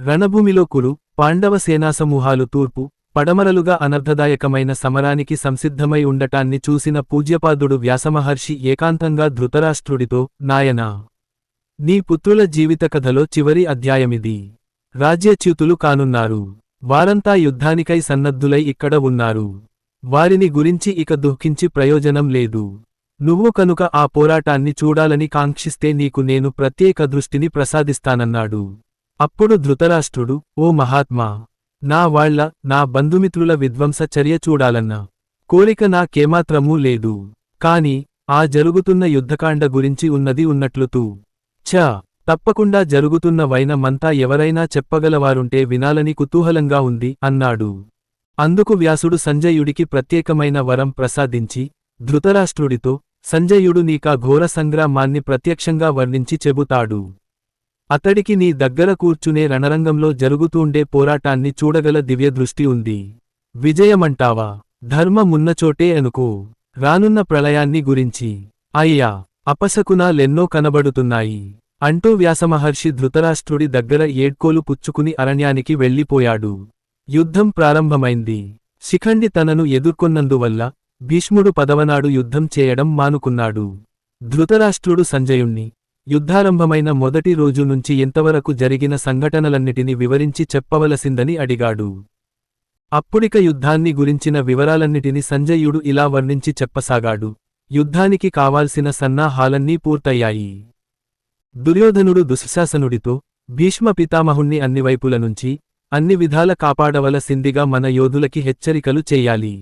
రణభూమిలో కురు పాండవ సేనాసమూహాలు తూర్పు పడమరలుగా అనర్థదాయకమైన సమరానికి సంసిద్ధమై ఉండటాన్ని చూసిన పూజ్యపాదుడు వ్యాసమహర్షి ఏకాంతంగా ధృతరాష్ట్రుడితో నాయనా నీ పుత్రుల జీవిత కథలో చివరి అధ్యాయమిది. రాజ్యచ్యుతులు కానున్నారు. వారంతా యుద్ధానికై సన్నద్ధులై ఇక్కడ ఉన్నారు. వారిని గురించి ఇక దుఃఖించి ప్రయోజనం లేదు. నువ్వు కనుక ఆ పోరాటాన్ని చూడాలని కాంక్షిస్తే నీకు నేను ప్రత్యేక దృష్టిని ప్రసాదిస్తానన్నాడు. అప్పుడు ధృతరాష్ట్రుడు ఓ మహాత్మా నా వాళ్ళ నా బంధుమిత్రుల విధ్వంస చర్య చూడాలన్న కోరిక నాకేమాత్రమూ లేదు. కాని ఆ జరుగుతున్న యుద్ధకాండ గురించి ఉన్నది ఉన్నట్లుతూ. ఛ తప్పకుండా జరుగుతున్న వైనమంతా ఎవరైనా చెప్పగలవారుంటే వినాలని కుతూహలంగా ఉంది అన్నాడు. అందుకు వ్యాసుడు సంజయుడికి ప్రత్యేకమైన వరం ప్రసాదించి ధృతరాష్ట్రుడితో సంజయుడు నీకా ఘోర సంగ్రామాన్ని ప్రత్యక్షంగా వర్ణించి చెబుతాడు. అతడికి నీ దగ్గర కూర్చునే రణరంగంలో జరుగుతూండే పోరాటాన్ని చూడగల దివ్యదృష్టి ఉంది. విజయమంటావా? ధర్మమున్నచోటే అనుకో. రానున్న ప్రళయాన్ని గురించి. అయ్యా! అపశకునాలెన్నో కనబడుతున్నాయి. అంటూ వ్యాసమహర్షి ధృతరాష్ట్రుడి దగ్గర ఏడ్కోలు పుచ్చుకుని అరణ్యానికి వెళ్ళిపోయాడు. యుద్ధం ప్రారంభమైంది. శిఖండి తనను ఎదుర్కొన్నందువల్ల భీష్ముడు పదవనాడు యుద్ధం చేయడం మానుకున్నాడు. ధృతరాష్ట్రుడు సంజయుణ్ణి యుద్ధారంభమైన మొదటి రోజు నుంచి ఎంతవరకు జరిగిన సంఘటనలన్నిటిని వివరించి చెప్పవలసిందని అడిగాడు. అప్పుడిక యుద్ధాన్ని గురించిన వివరాలన్నిటిని సంజయుడు ఇలా వర్ణించి చెప్పసాగాడు. యుద్ధానికి కావాల్సిన సన్నాహాలన్నీ పూర్తయ్యాయి. దుర్యోధనుడు దుశ్శాసనుడితో భీష్మ పితామహుణ్ణి అన్ని వైపుల నుంచి అన్ని విధాల కాపాడవలసిందిగా మన యోధులకి హెచ్చరికలు చెయ్యాలి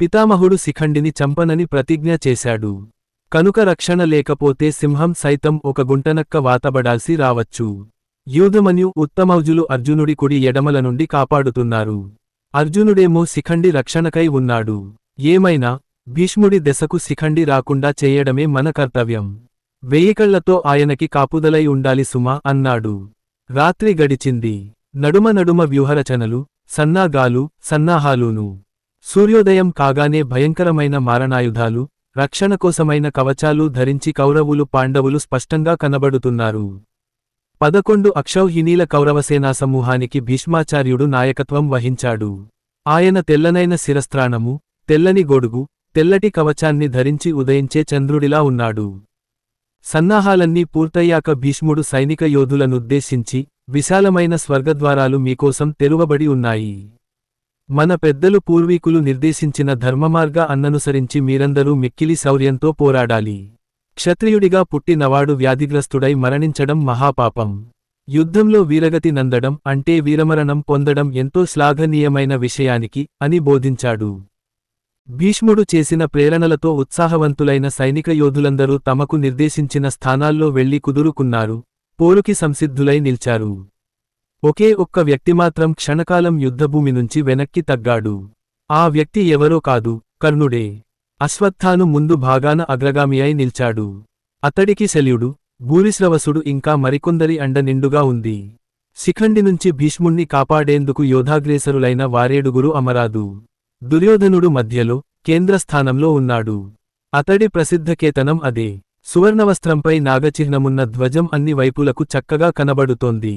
పితామహుడు శిఖండిని చంపనని ప్రతిజ్ఞ చేశాడు. కనుక రక్షణ లేకపోతే సింహం సైతం ఒక గుంటనక్క వాతబడాల్సి రావచ్చు. యూధమన్యు ఉత్తమౌజులు అర్జునుడి కుడి ఎడమల నుండి కాపాడుతున్నారు. అర్జునుడేమో శిఖండి రక్షణకై ఉన్నాడు. ఏమైనా? భీష్ముడి దశకు శిఖండి రాకుండా చేయడమే మన కర్తవ్యం. వెయ్యికళ్ళతో ఆయనకి కాపుదలై ఉండాలి సుమా అన్నాడు. రాత్రి గడిచింది. నడుమ నడుమ వ్యూహరచనలు సన్నాగాలు సన్నాహాలూను. సూర్యోదయం కాగానే భయంకరమైన మారణాయుధాలు రక్షణ కోసమైన కవచాలు ధరించి కౌరవులు పాండవులు స్పష్టంగా కనబడుతున్నారు. పదకొండు అక్షౌహిణీల కౌరవసేనా సమూహానికి భీష్మాచార్యుడు నాయకత్వం వహించాడు. ఆయన తెల్లనైన శిరస్త్రాణము తెల్లని గొడుగు తెల్లటి కవచాన్ని ధరించి ఉదయించే చంద్రుడిలా ఉన్నాడు. సన్నాహాలన్నీ పూర్తయ్యాక భీష్ముడు సైనిక యోధులనుద్దేశించి విశాలమైన స్వర్గద్వారాలు మీకోసం తెరువబడి ఉన్నాయి. మన పెద్దలు పూర్వీకులు నిర్దేశించిన ధర్మమార్గ అన్ననుసరించి మీరందరూ మిక్కిలి శౌర్యంతో పోరాడాలి. క్షత్రియుడిగా పుట్టినవాడు వ్యాధిగ్రస్తుడై మరణించడం మహాపాపం. యుద్ధంలో వీరగతి నందడం అంటే వీరమరణం పొందడం ఎంతో శ్లాఘనీయమైన విషయానికి అని బోధించాడు. భీష్ముడు చేసిన ప్రేరణలతో ఉత్సాహవంతులైన సైనిక యోధులందరూ తమకు నిర్దేశించిన స్థానాల్లో వెళ్ళి కుదురుకున్నారు. పోరుకి సంసిద్ధులై నిల్చారు. ఒకే ఒక్క వ్యక్తి మాత్రం క్షణకాలం యుద్ధభూమి నుంచి వెనక్కి తగ్గాడు. ఆ వ్యక్తి ఎవరో కాదు కర్ణుడే. అశ్వత్థాను ముందు భాగాన అగ్రగామి అయి నిల్చాడు. అతడికి శల్యుడు భూరిశ్రవసుడు ఇంకా మరికొందరి అండ నిండుగా ఉంది. శిఖండి నుంచి భీష్ముణ్ణి కాపాడేందుకు యోధాగ్రేసరులైన వారేడుగురు అమరాదు. దుర్యోధనుడు మధ్యలో కేంద్రస్థానంలో ఉన్నాడు. అతడి ప్రసిద్ధకేతనం అదే. సువర్ణవస్త్రంపై నాగచిహ్నమున్న ధ్వజం అన్ని వైపులకు చక్కగా కనబడుతోంది.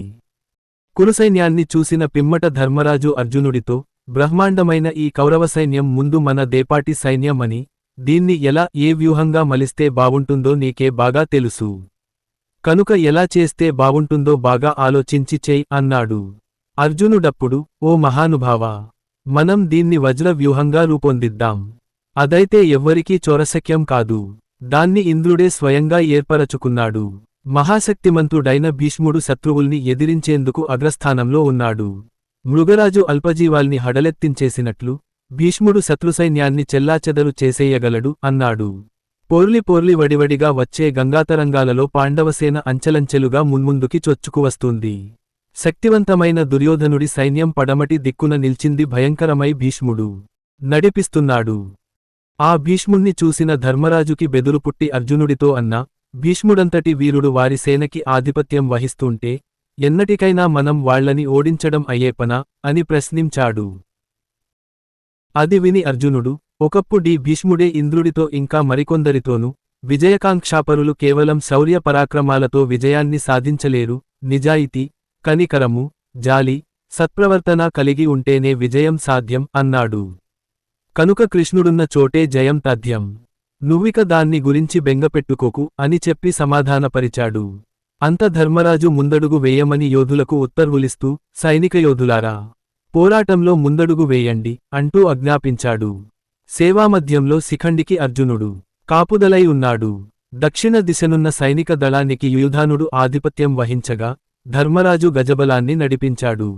కురుసైన్యాన్ని చూసిన పిమ్మట ధర్మరాజు అర్జునుడితో బ్రహ్మాండమైన ఈ కౌరవ సైన్యం ముందు మన దేపాటి సైన్యం అని దీన్ని ఎలా ఏ వ్యూహంగా మలిస్తే బావుంటుందో నీకే బాగా తెలుసు. కనుక ఎలా చేస్తే బావుంటుందో బాగా ఆలోచించి చేయి అన్నాడు. అర్జునుడప్పుడు ఓ మహానుభావా మనం దీన్ని వజ్ర వ్యూహంగా రూపొందిద్దాం. అదైతే ఎవ్వరికీ చొరశక్యం కాదు. దాన్ని ఇంద్రుడే స్వయంగా ఏర్పరచుకున్నాడు. మహాశక్తిమంతుడైన భీష్ముడు శత్రువుల్ని ఎదిరించేందుకు అగ్రస్థానంలో ఉన్నాడు. మృగరాజు అల్పజీవాల్ని హడలెత్తించేసినట్లు భీష్ముడు శత్రుసైన్యాన్ని చెల్లాచెదరు చేసేయగలడు అన్నాడు. పోర్లి పోర్లి వడివడిగా వచ్చే గంగాతరంగాలలో పాండవసేన అంచెలంచెలుగా మున్ముందుకి చొచ్చుకువస్తుంది శక్తివంతమైన దుర్యోధనుడి సైన్యం పడమటి దిక్కున నిల్చింది భయంకరమై భీష్ముడు నడిపిస్తున్నాడు. ఆ భీష్ముణ్ణి చూసిన ధర్మరాజుకి బెదురు పుట్టి అర్జునుడితో అన్నా భీష్ముడంతటి వీరుడు వారి సేనకి ఆధిపత్యం వహిస్తుంటే ఎన్నటికైనా మనం వాళ్ళని ఓడించడం అయ్యేపనా అని ప్రశ్నించాడు. అది విని అర్జునుడు ఒకప్పుడీ భీష్ముడే ఇంద్రుడితో ఇంకా మరికొందరితోనూ విజయకాంక్షాపరులు కేవలం శౌర్య పరాక్రమాలతో విజయాన్ని సాధించలేరు నిజాయితీ కనికరము జాలి సత్ప్రవర్తన కలిగి ఉంటేనే విజయం సాధ్యం అన్నాడు. కనుక కృష్ణుడున్న చోటే జయం తథ్యం. నువ్విక దాన్ని గురించి బెంగపెట్టుకోకు అని చెప్పి సమాధానపరిచాడు. అంత ధర్మరాజు ముందడుగు వేయమని యోధులకు ఉత్తర్వులిస్తూ సైనిక యోధులారా పోరాటంలో ముందడుగు వేయండి అంటూ ఆజ్ఞాపించాడు. సేవామధ్యంలో శిఖండికి అర్జునుడు కాపుదలై ఉన్నాడు. దక్షిణ దిశనున్న సైనిక దళానికి యుయుధానుడు ఆధిపత్యం వహించగా ధర్మరాజు గజబలాన్ని నడిపించాడు.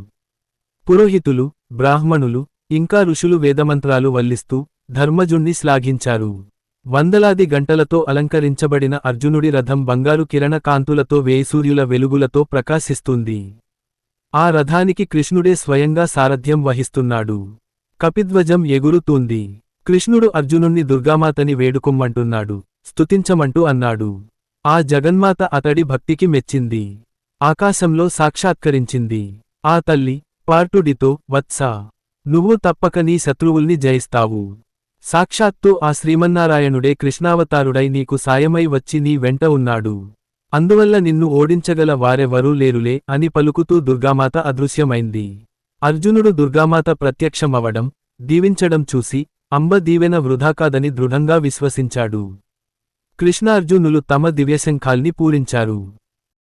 పురోహితులు బ్రాహ్మణులు ఇంకా ఋషులు వేదమంత్రాలు వల్లిస్తూ ధర్మజుణ్ణి శ్లాఘించారు. వందలాది గంటలతో అలంకరించబడిన అర్జునుడి రథం బంగారు కిరణ కాంతులతో వేసూర్యుల వెలుగులతో ప్రకాశిస్తుంది. ఆ రథానికి కృష్ణుడే స్వయంగా సారథ్యం వహిస్తున్నాడు. కపిధ్వజం ఎగురుతూంది. కృష్ణుడు అర్జునుణ్ణి దుర్గామాతని వేడుకుమ్మంటున్నాడు. స్తుతించమంటూ అన్నాడు. ఆ జగన్మాత అతడి భక్తికి మెచ్చింది. ఆకాశంలో సాక్షాత్కరించింది. ఆ తల్లి పార్టుడితో వత్సా నువ్వు తప్పక నీ శత్రువుల్ని జయిస్తావు. సాక్షాత్తు ఆ శ్రీమన్నారాయణుడే కృష్ణావతారుడై నీకు సాయమై వచ్చి నీ వెంట ఉన్నాడు. అందువల్ల నిన్ను ఓడించగల వారెవరూ లేరులే అని పలుకుతూ దుర్గామాత అదృశ్యమైంది. అర్జునుడు దుర్గామాత ప్రత్యక్షమవడం దీవించడం చూసి అంబ దీవెన వృధా కాదని దృఢంగా విశ్వసించాడు. కృష్ణార్జునులు తమ దివ్యశంఖాల్ని పూరించారు.